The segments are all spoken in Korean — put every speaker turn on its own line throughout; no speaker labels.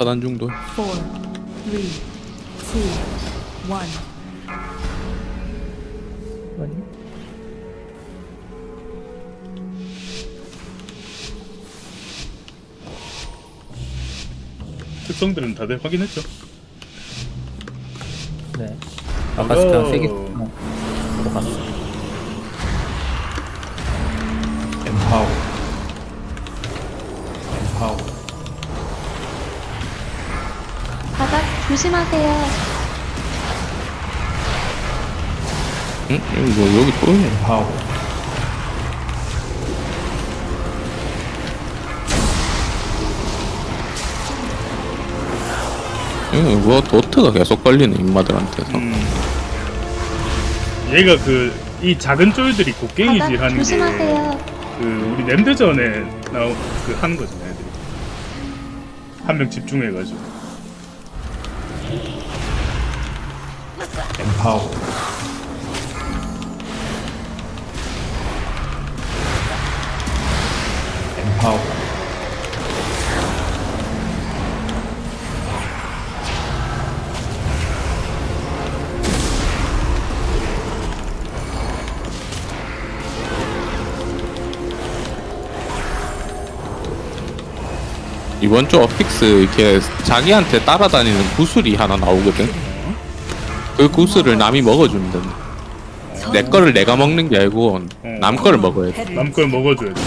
차단 중도.
four, three, two, one.
아니?
특성들은 다들 확인했죠?
네. 아까 그냥
오.
세개 어, 갔어.
조심하세요.
응? 이거 여기 또 있네.
엠파워
이거 뭐 도트가 계속 걸리네 인마들한테서.
음. 얘가 그 이 작은 쫄들이 곡괭이질
바닥
하는 게
조심하세요.
그 우리 냄드전에 나오 그 하는 거잖아요, 애들이. 한 명 집중해가지고.
엠파워 엠파워
이번 주 어픽스 이렇게 자기한테 따라다니는 구슬이 하나 나오거든. 그 구슬을 남이 먹어주면 된다. 내 거를 내가 먹는 게 아니고 남 거를 먹어야 돼.
남 걸 먹어줘야 돼.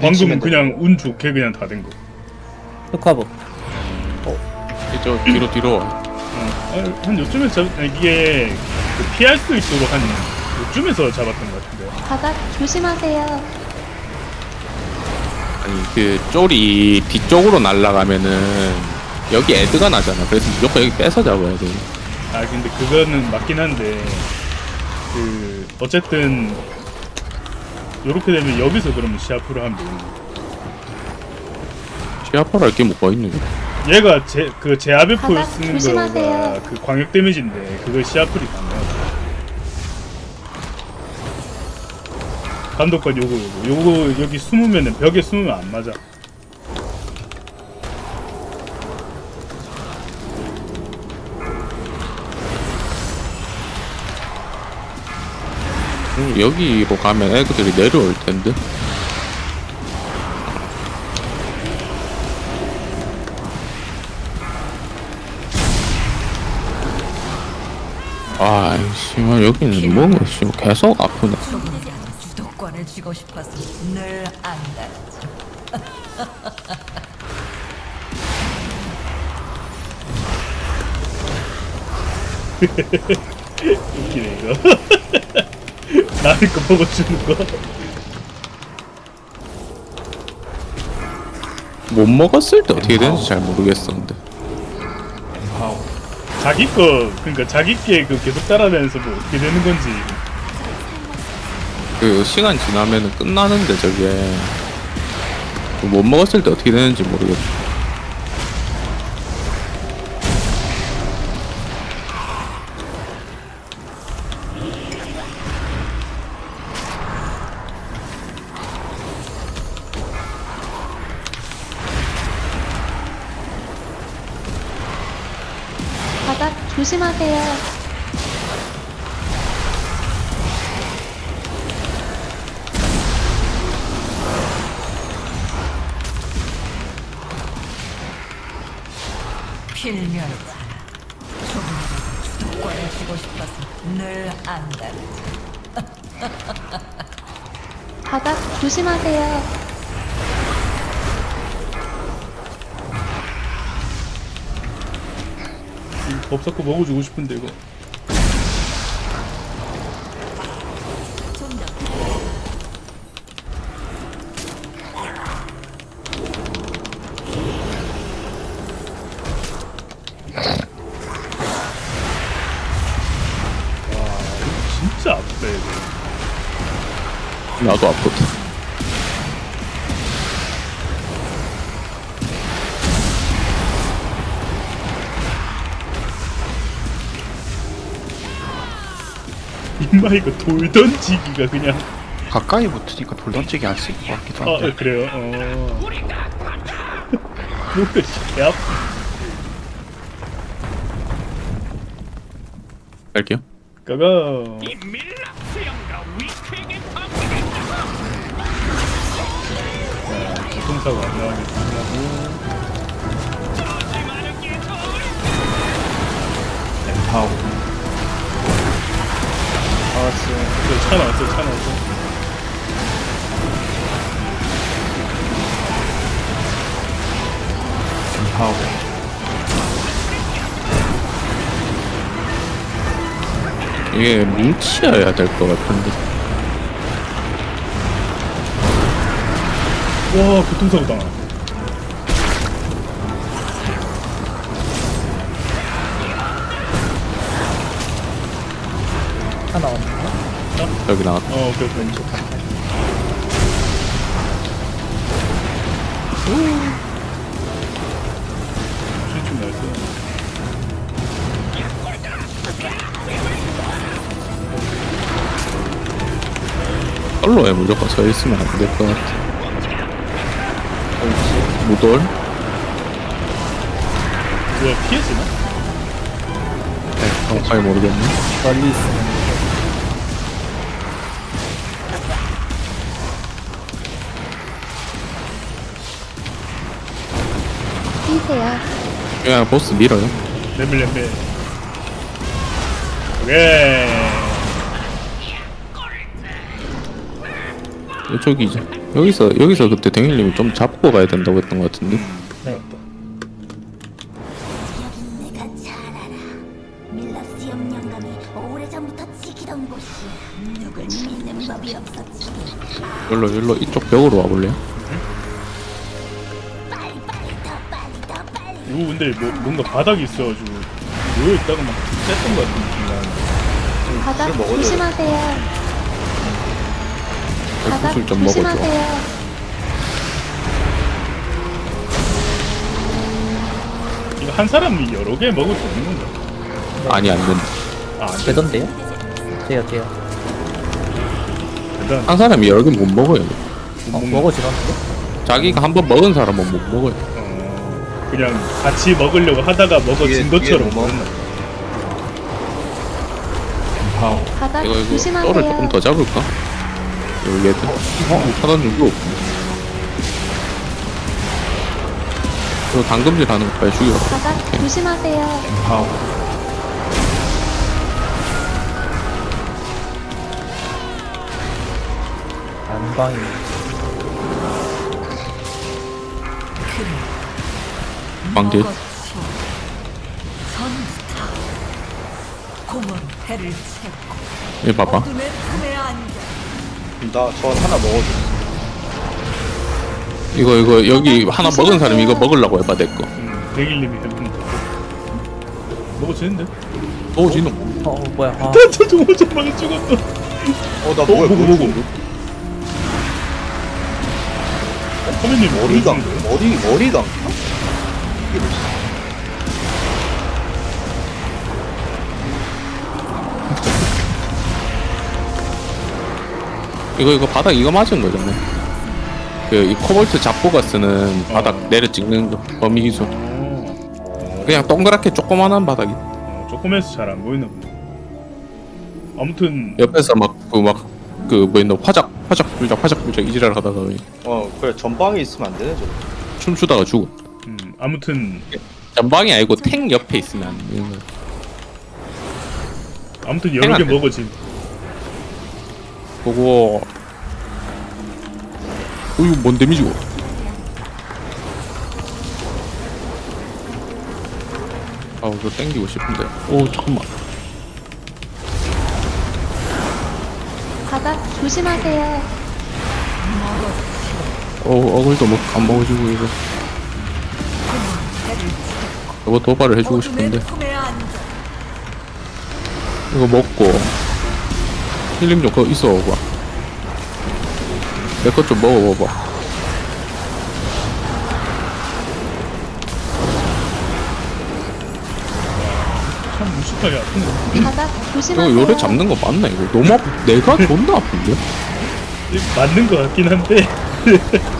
방금은 그냥 운 좋게 그냥 다 된 거.
흑화복.
저 뒤로 뒤로 와.
어, 아, 한 요쯤에서 잡, 아, 이게 그 피할 수 있도록 한 요쯤에서 잡았던 것 같은데.
바닥 조심하세요.
아니 그 쫄이 뒤쪽으로 날아가면은 여기 애드가 나잖아. 그래서 무조건 여기 뺏어 잡아야 돼.
아 근데 그거는 맞긴 한데 그 어쨌든 요렇게 되면 여기서 그러면 시합프를 하면.
시아파를 할게 뭐가 있는 거야.
얘가 제 그 제아베포
바닥
쓰는
조심하세요.
거가 그 광역 데미지인데 그걸 시아프리 가능하다. 감독관 요거 요거 요거 여기 숨으면은 벽에 숨으면 안 맞아.
음, 여기로 가면 애들이 내려올 텐데. 아, 씨발 여기는 뭐가 씨 계속 아프네.
주도권을 쥐고 싶어서 늘 안달하지.
웃기네 이거. 거 보고 주는 거.
못 먹었을 때 어떻게 되는지 잘 모르겠어, 근데.
엠파워
자기 거 그러니까 자기 게그 계속 따라다니면서 뭐 어떻게 되는 건지
그 시간 지나면은 끝나는데 저게 그못 먹었을 때 어떻게 되는지 모르겠어.
법사코 먹어주고 싶은데 이거.
나도 아프
임마 이거 돌 던지기가 그냥.
가까이 붙으니까 돌 던지기 안쓸것 같기도
아
한데.
그래요? 어. 뭐야 씨. 야
갈게요.
가가. 자 교통사고 안 나오게 조 심하고
empower,
저차 나왔어 차 나왔어
empower,
이게 뭉치어야 될 것 같은데.
와 교통사고 당한
여기 나왔다.
어 오케이 오케이 나왔어
솔로에 무조건 서 있으면 안 될 것 같아. 무돌?
뭐야 피했으나?
네, 정확하게 모르겠네.
멀리 있으면
그냥 보스 밀어요.
레벨 레벨 오케이
이쪽이 이제 여기서 여기서 그때 댕일님이 좀 잡고 가야 된다고 했던 것 같은데.
네.
내가 잘 알아. 밀라시엄 영감이 오래전부터 지키던 곳이야. 누굴 믿는 법이 없었지.
열로 열로 이쪽 벽으로 와볼래요?
이거 근데 뭐, 뭔가 바닥이 있어가지고 모여 있다가 막 쐈던 것 같은 느낌 나는데
바닥 조심하세요. 바닥
구슬 좀 먹어줘.
조심하세요.
이거 한 사람이 여러 개 먹을 수 있는 건가?
아니 안 된다.
아, 안 돼.
되던데요? 돼요 돼요.
일단
한 사람이 여러 개 못 먹어요.
못
어,
먹는
먹어지던데?
자기가 한 번 먹은 사람은 못 먹어요.
어, 그냥 같이 먹으려고 하다가 먹어진 것처럼 먹는
empower,
바닥
이거 이거
조심하세요.
썰을 조금 더 잡을까? 여기 애들. 어, 차단 정도 없네. 이거 당금질 하는 거 빨리 죽여.
바닥 조심하세요.
empower,
안방이
채고
이 봐봐.
나전 하나 먹어줘.
이거 이거 여기 하나 먹은 사람이 이거 먹으려고 해봐 내 거.
음, 백일님이 먹어지는데?
오 진호.
어 어, 뭐야
아저 오자마자 죽었어
어, 나
어,
뭐야,
보고
뭐야,
보고
지금?
선배님
머리가,
모르시는데?
머리, 머리가.
이거 이거 바닥 이거 맞은 거잖아. 그이 코볼트 잡고가 쓰는 바닥
어.
내려 찍는 거 범위 기술.
어,
그냥 동그랗게 조그만한 바닥이.
어, 조금해서 잘 안 보이나 보네 아무튼
옆에서 막그막그 뭐였나 화작 화작 불작 화작 불작 이지랄 하다가
어, 그래, 전방에 있으면 안 되네, 저거.
춤추다가 죽어.
음, 아무튼
전방이 아니고 탱 옆에 있으면 안 되는 거야.
아무튼 여러 개. 먹어진
그거 어이구 뭔 데미지고. 아 이거 땡기고 싶은데. 오 잠깐만.
바닥 조심하세요.
어 어글도 뭐 안 먹어주고 이거. 이거 도발을 해주고 싶은데. 이거 먹고 힐링 좀 그거 있어 봐내 것 좀 먹어봐봐.
참 무식하게 아픈 거.
바닥
이거
조심하세요.
요래 잡는 거 맞나 이거? 너무 아프 내가 존나 아픈데?
맞는 거 같긴 한데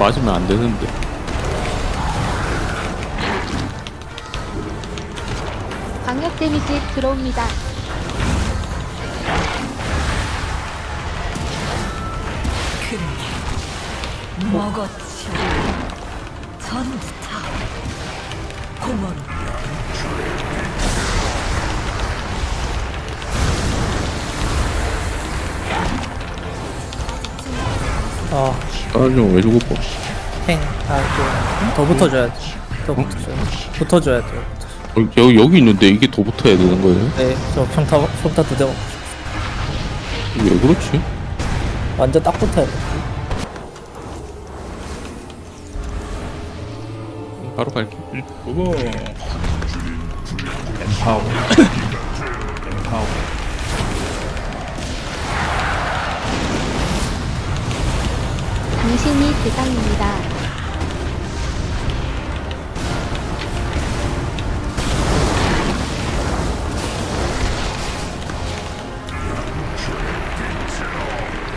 맞으면 안 되는데.
광역 데미지 들어옵니다.
그래 먹었죠
어,
까좀 왜 죽었고?
행. 아, 또, 더 붙어줘야지. 더 붙어줘야 돼. 붙어줘야 돼.
어, 여기 여기 있는데 이게 더 붙어야 되는 거예요?
네, 저 평타, 평타 두 대. 먹고 싶-
왜 그렇지?
완전 딱 붙어야 돼.
바로 갈게.
응, 그거
empower empower
당신이 대상입니다.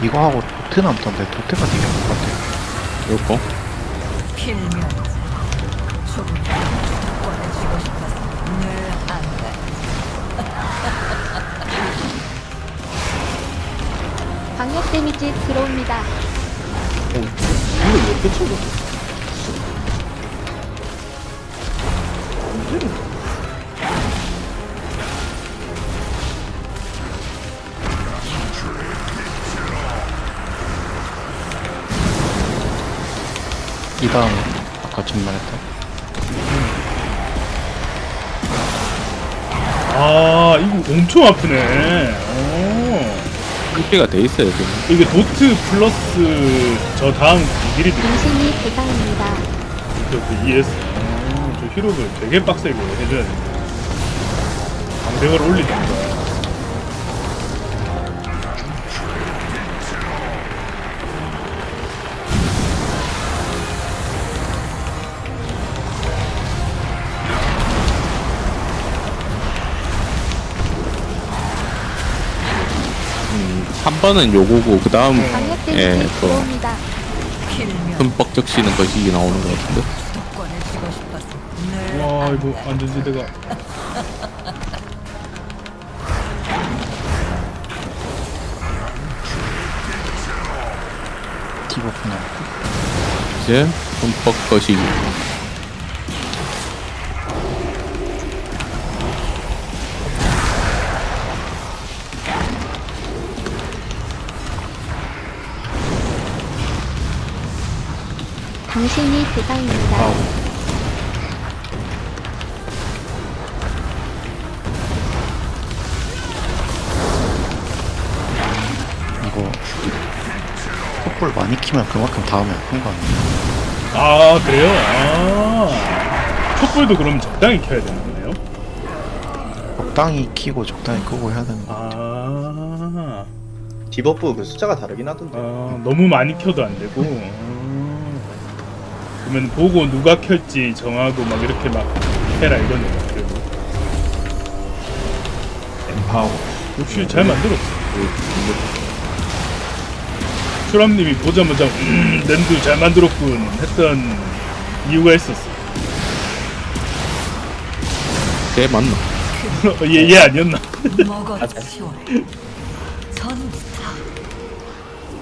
이거 하고 도트 남던데 도트가 되게 안것 같아요.
이거
필면 조금 꺼내주고 싶어서 늘 안돼
광역 데미지 들어옵니다.
이거 왜 이렇게 쳐져?
이 다음 아까 증말했던
아 이거 엄청 아프네 어.
이렇게가 돼 있어요 지금.
이게 도트 플러스 저 다음 길이
당신이 대상입니다.
그 ES 어, 저 히로를 되게 빡세게 해줘야 돼 방벽을 올리던가
한 번은 요거고 그 다음
데미지
예, 또 흠뻑 적시는 것이 나오는 것 같은데.
와 이거 안전지대가
디버프 나
이제 흠뻑 거시기.
당신이 대상입니다.
이거 촛불 많이 키면 그만큼 다음에 아픈 거 아니에요?
아 그래요? 아 촛불도 그럼 적당히 켜야 되는 거네요?
적당히 키고 적당히 끄고 해야 되는 거
아,
디버프 그 숫자가 다르긴 하던데.
아 너무 많이 켜도 안 되고 아, 그러면 보고 누가 켤지 정하고 막 이렇게 막 해라 이거네요 그리고
empower.
역시 잘 만들었어. 수람님이 보자마자 음 랜드 잘 만들었군 했던 이유가 있었어.
걔 맞나?
얘, 얘 아니었나?
먹었죠 전부 다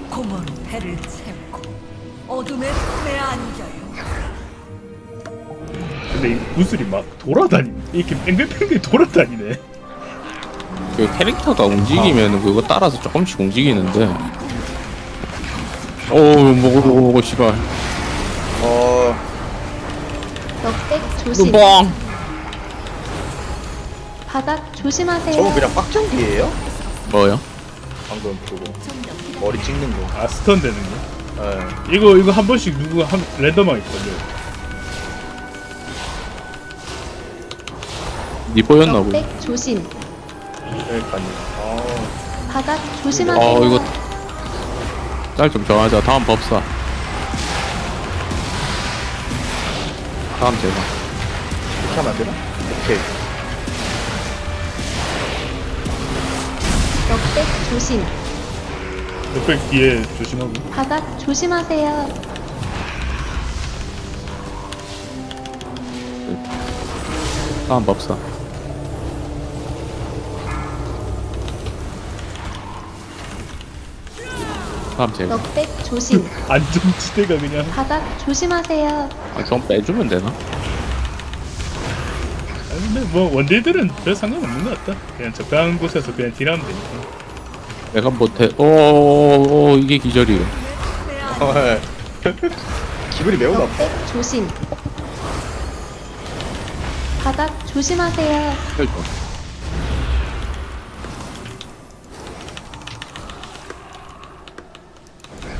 고모로 배를 채우고 어둠의 품에 안겨요
근데 이 구슬이 막 돌아다니네 이렇게 뺑글뺑글 돌아다니네
그 캐릭터가 움직이면 그거 따라서 조금씩 움직이는데. 오, 뭐고 뭐고 뭐고 씨발.
어,
넉백 조심.
뻥.
바닥 조심하세요.
저거 그냥 빡정기예요?
뭐요?
방금 그거 머리 찍는 거.
아 스턴 되는 거
예.
이거 이거 한 번씩 누구 한 랜덤하게 걸려
니 보였나 보네.
넉백 조심.
그러니까요. 아,
바닥 조심하세요.
어 이거 짤 좀 정하자 다음 법사 다음 제가
이렇게 하면 안 되나? 오케이.
역백 조심.
옆에 뒤에 조심하고.
바닥 조심하세요.
다음 법사 다음 제가
역백 조심.
안정지대가 그냥.
바닥 조심하세요.
아, 좀 빼주면 되나?
아니, 근데 뭐 원딜들은 별 상관없는 것 같다. 그냥 적당한 곳에서 그냥 딜하면 되니까.
내가 못해 오 이게 기절이요
어, 예. 기분이 매우 나빠.
역백 조심. 바닥 조심하세요.
해줘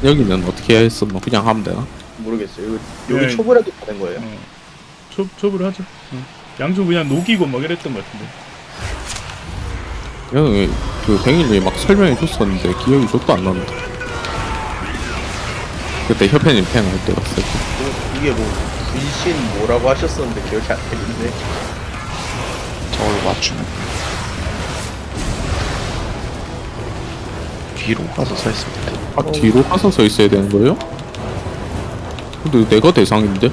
여기는 어떻게 했어? 뭐 그냥 하면 되나?
모르겠어요. 여기, 여기
네.
초보라도 다른 거예요.
어. 초, 첩을 하죠. 양쪽 그냥 녹이고 막 이랬던 것 같은데.
여기 그 백일이 막 설명해 줬었는데 기억이 좋도 안 나는데 그때 협회님 팬할 때였을 때
그- 이게 뭐 분신 뭐라고 하셨었는데 기억이 안 나는데.
저걸 맞추면 뒤로 가서 서 있으면 돼.
아, 뒤로 가서 서 있어야 되는 거예요? 근데 내가 대상인데?
어,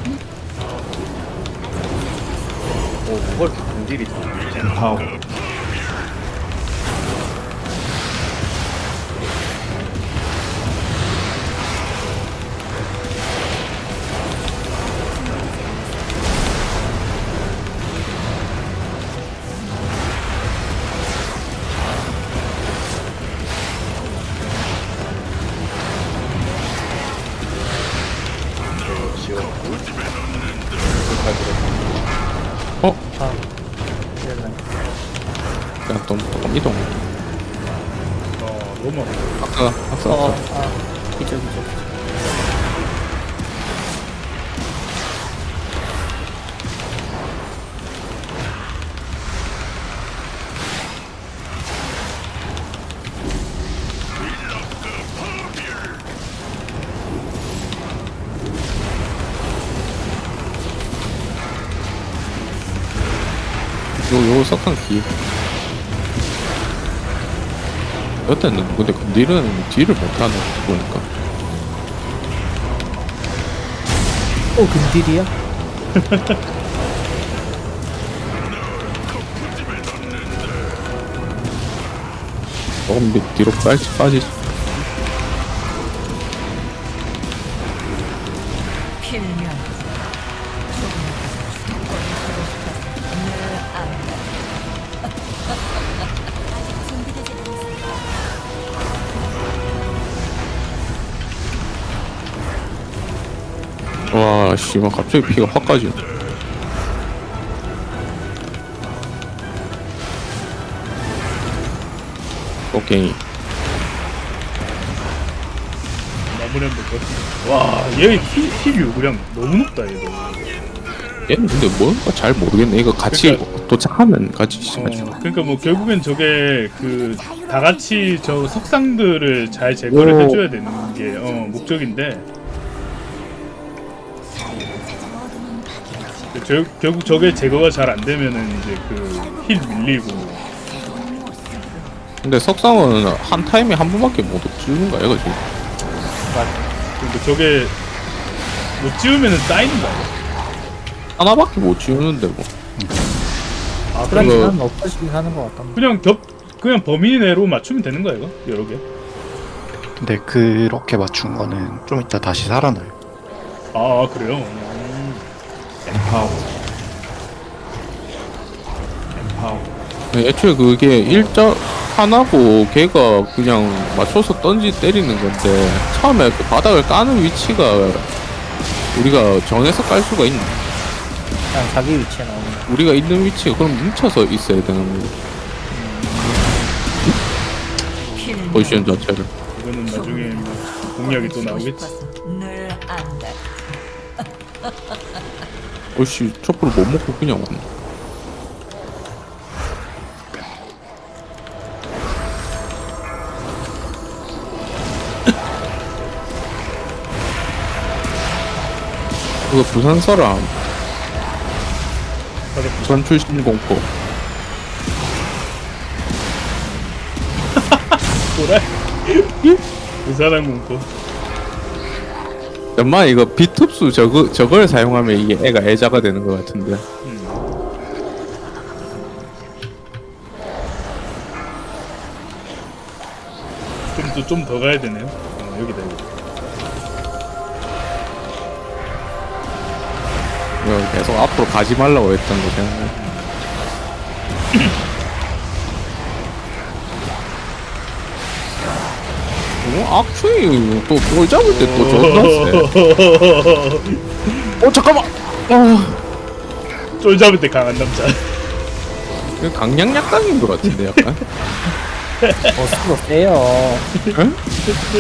뭐가 이렇게 분질이 다.
아까
어,
아,
기절, 기절.
요, 요 석탄 기 여태는 근데 근딜은 딜을 못하는 거 보니까
또 근딜이야?
조금 밑- 뒤로 빠지 빠지
필
와 씨발 갑자기 피가 확 까지네 오케이
마무리 더. 와, 얘 힐, 힐 요구량 너무 높다, 얘도.
얘는 근데 뭔가 잘 모르겠네 이거 같이 도착하면 같이
어,
시작하죠
그러니까 뭐 결국엔 저게 그 다 같이 저 석상들을 잘 제거를
오.
해줘야 되는 게 어, 목적인데 저, 결국 저게 제거가 잘 안 되면은 이제 그 힐 밀리고
근데 석상은 한 타임에 한 번밖에 못 찍는 거야 이거 지금
그러니까 저게 못 지우면은 쌓이는 거야.
하나밖에 못 지우는데 뭐
아,
그런
그거-
기간 없어지긴 하는 것 같다.
그냥 겹 그냥 범위 내로 맞추면 되는 거야 이거 여러 개.
근데 그렇게 맞춘 거는 좀 이따 다시 살아나요.
아 그래요. 음.
empower, empower,
애초에 그게 일자 하나고 걔가 그냥 맞춰서 던지 때리는 건데 처음에 그 바닥을 까는 위치가 우리가 정해서 깔 수가 있나?
그냥 자기 위치에 나오는 거.
우리가 있는 위치가 그럼 뭉쳐서 있어야 되는 거 포지션 자체를
이거는 나중에 뭐 공략이 또 나오겠지.
늘 안다.
어씨 첩보를 못 먹고 그냥 왔네. 그거 부산 사람. 부산. 출신 공포.
뭐라? 부산항 공포.
엄마 이거 비특수 저거 저걸 사용하면 이게 애가 애자가 되는 것 같은데
좀 더 가야 되네요. 어, 여기다 여기.
이거 계속 앞으로 가지 말라고 했던 거 생각나 어, 악충이 또볼 잡을 때 또 존나 세. 어 잠깐만. 어,
쫄 잡을 때 강한 남자.
이거 강약 약강인 것 같은데 약간.
버스도 세요.
응?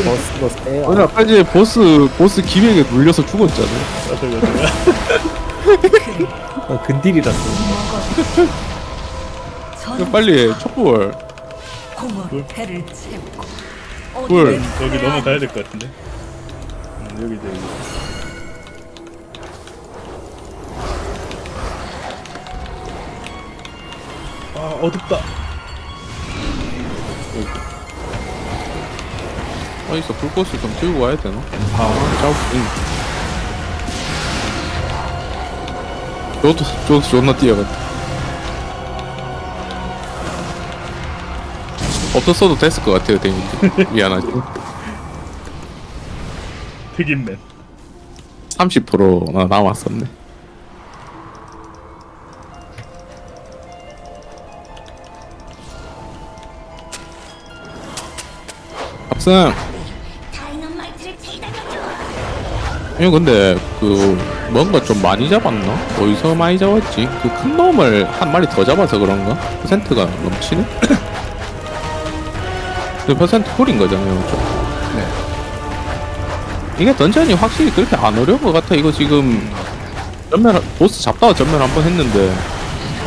버스도 세요.
오늘 아까 이제 보스 보스 기획에 눌려서 죽었잖아.
맞아.
어, 근딜이라서.
빨리 해, 촛불.
공허 배를 채우고
뿔.
여기 넘어가야 될 것 같은데. 어, 여기다 여기. 아 어둡다.
어디서 불꽃을 좀 들고 와야 되나?
파워
잡을 수 있나? 저도 저도 존나 뛰어갔다. 없었어도 됐을 것 같아요, 데미지. 미안하지.
흑인맨.
30%나 남았었네. 합승.
다이너마이트를.
이거 근데 그 뭔가 좀 많이 잡았나? 어디서 많이 잡았지? 그 큰 놈을 한 마리 더 잡아서 그런가? 퍼센트가 넘치네? 그 퍼센트 쿨인 거잖아요, 좀. 네. 이게 던전이 확실히 그렇게 안 어려운 것 같아. 이거 지금 전면 보스 잡다가 전면 한번 했는데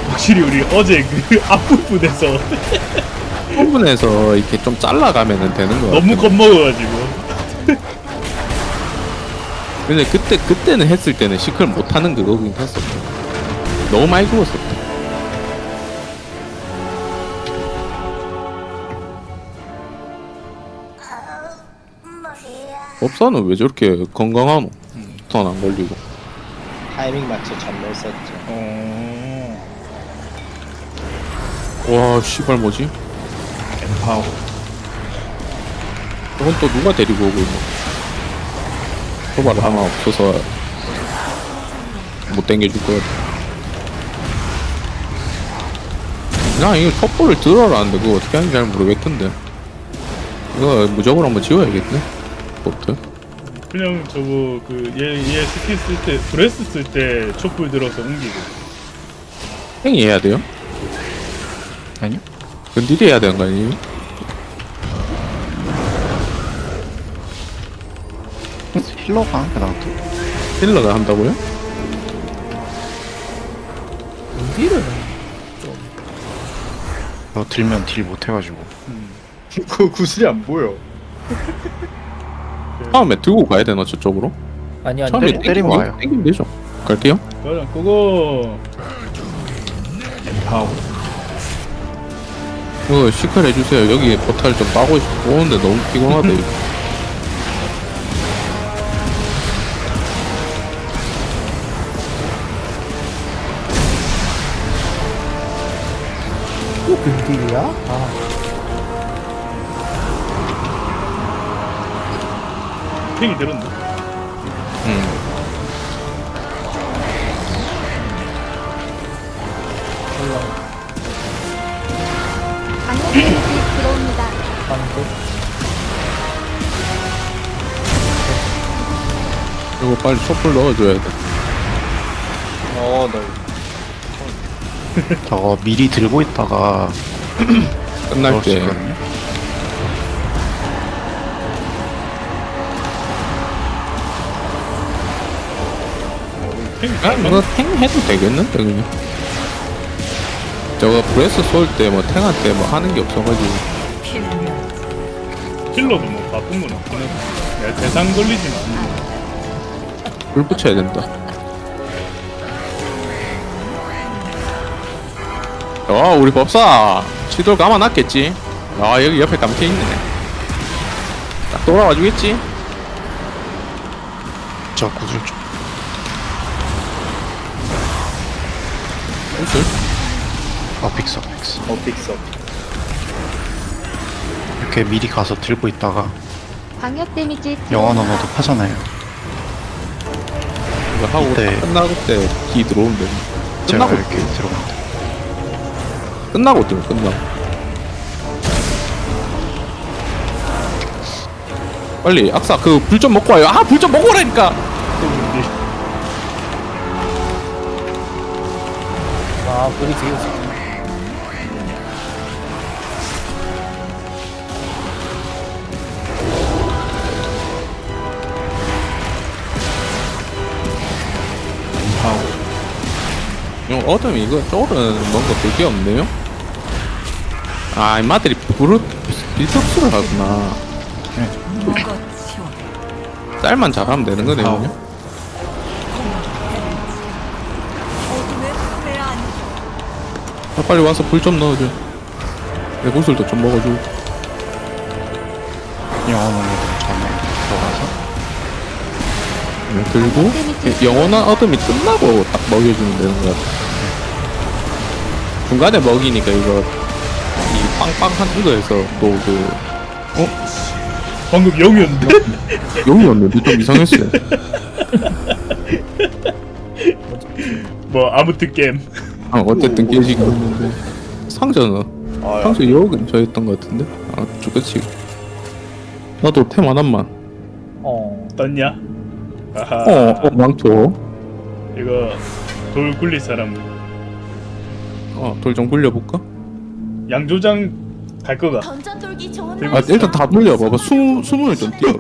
확실히 우리 어제 그 앞부분에서
부분에서 이렇게 좀 잘라가면은 되는 거.
너무 겁먹어가지고.
근데 그때 그때는 했을 때는 시클 못하는 그거긴 했었어. 너무 많이 죽었었 법사는 왜 저렇게 건강하노? 턴안 걸리고.
타이밍 맞춰 전멸 썼죠.
어.
와, 씨발 뭐지?
엠파워
저건 또 누가 데리고 오고 있노? 소발 하나 없어서 못 당겨줄 것 같아. 나 이거 첩보를 들어라는데 그거 어떻게 하는지 잘 모르겠던데. 이거 무적으로 한번 지워야겠네. 보트.
그냥 저거 그얘얘 스킬 쓸 때 브레스 쓸 때 촛불 들어서 옮기고.
행위 해야 돼요?
아니요?
근딜이 해야 되는 거 아니에요?
힐러가 하는 게 나한테
힐러가 한다고요?
근딜은
너 들면 딜 못해가지고
그 구슬이 안 보여.
처음에 들고 가야 되나 저쪽으로?
아니 아니.
처음에
때리- 때리면 와요.
땡기면 되죠. 갈게요.
가자 그거
엠파워
이거 시클 해주세요. 여기 포탈 좀 따고 싶- 오는데 너무 피곤하다. 이거.
또 근딜이야? 아.
팽이 들었네.
음.
들어옵니다.
이거 빨리 촛불 넣어줘야 돼.
어, 나
저거 미리 들고 있다가
끝날 때.
아, 뭐
그냥
이거 탱 해도 되겠는데 그냥. 저거 브레스 쏠 때 뭐 탱한테 뭐 하는 게 없어가지고.
킬러도 뭐 바쁜 건 없긴 내가 대상 걸리진 않는데.
불 붙여야 된다. 어 우리 법사! 시도를 감아놨겠지? 아 여기 옆에 감캐 있네. 딱 돌아와 주겠지?
자 구슬 좀.
좀 구슬
어 픽스 어 픽스
어 픽서.
이렇게 미리 가서 들고 있다가
광역 데미지
영원 언어도 파잖아요.
이거 하고
이때-
딱 끝나고 때 기 들어오면 돼
제가
끝나고
이렇게 들어갑니다.
끝나고 뜨면 끝나고. 빨리 악사 그 불 좀 먹고 와요. 아 불 좀 먹고 오라니까
아 물이 되게 좋다
Empower.
이거 어둠 이거 쫄은 뭔가 그게 없네요? 아 이마들이 불을 빌드업수를 하구나.
먹어치워
쌀만 잘하면 되는 거네요
아,
빨리 와서 불 좀 넣어줘. 내 구슬도 좀 먹어주고
영원 언어도 전에 들어가서?
네, 들고 이 영원한 어둠이 끝나고 딱 먹여주면 되는 거야 중간에 먹이니까 이거 이 빵빵한 이거에서 또 그
방금 영이었는데?
용이었는데 좀 이상했어요.
뭐 아무튼 게임
아, 어쨌든 깨지긴 했는데 상자는?
아
상자 여 근처였던 것 같은데? 아 죽겠지. 나도 템 하나만.
어
떴냐? 아하.
어, 어 망토.
이거 돌 굴릴 사람.
어돌 좀 굴려볼까?
양조장 갈 거가.
던전 돌기 좋은
들고
아 일단 다 돌려봐봐. 수, 수문을 좀 띄워